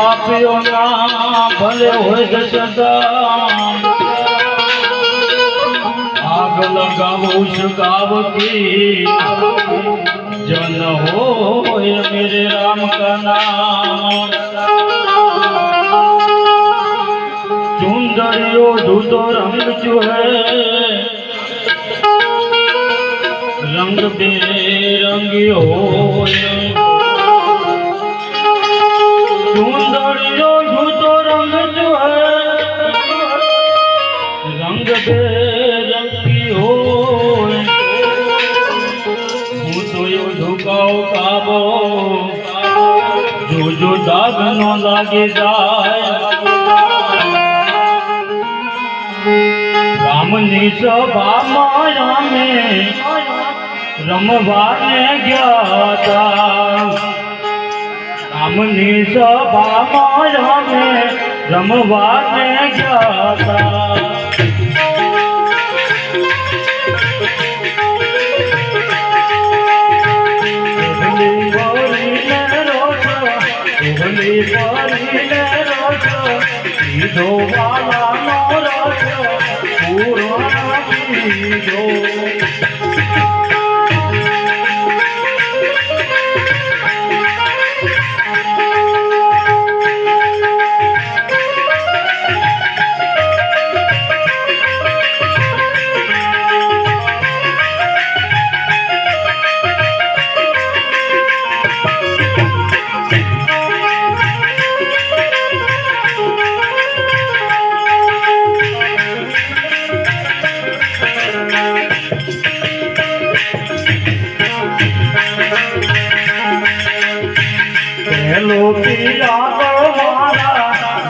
પાપીઓના ભલે હોય આગ લગાવું સગાવતી જન હોય મેરે રામ કા નામ. ચુંદડીઓ ધૂતો રંગ જો હૈ રંગ બેરંગી હોય. જો જો દાગ નો લાગી જાય. રામની સભામાં રામે રમવાને ગયા હતા રામની સભામાં રામે રમવાને ગયા હતા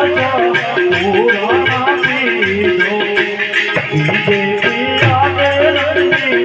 રસ પૂરાના પીધો બીજેપી જાને રંગની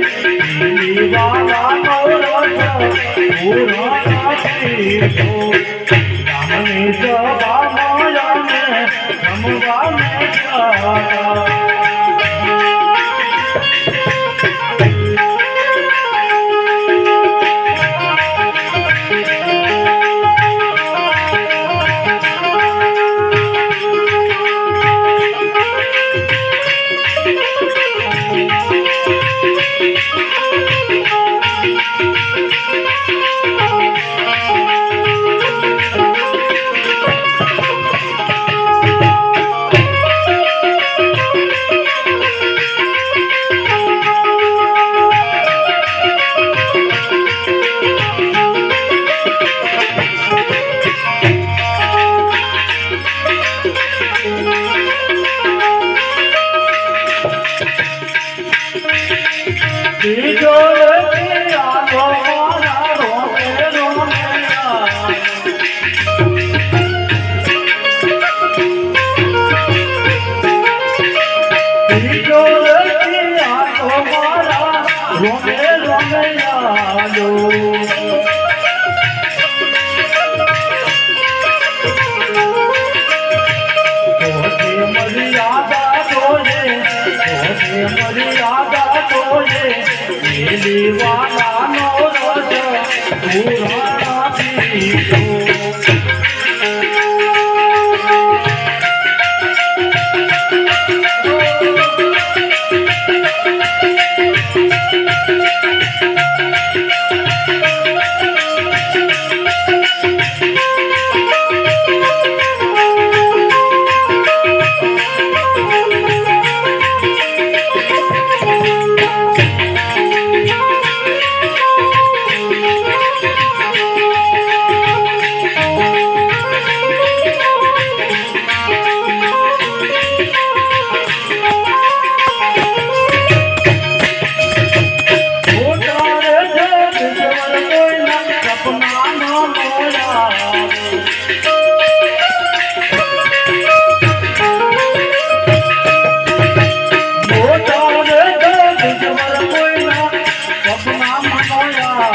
Murad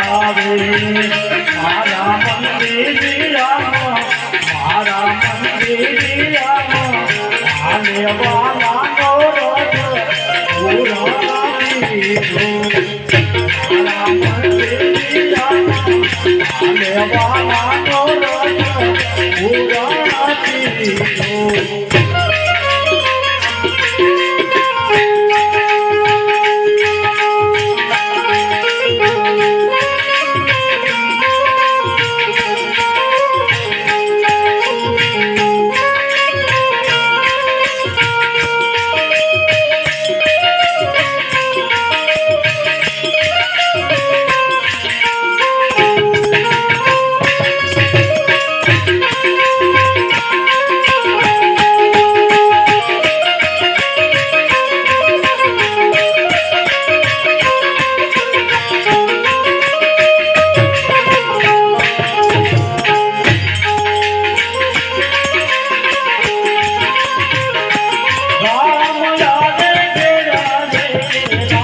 આવે મારા મંદિરિયામાં મારા મંદિરિયામાં આને પુરાવી દો મારા મંદિરિયામાં આને વાલાનો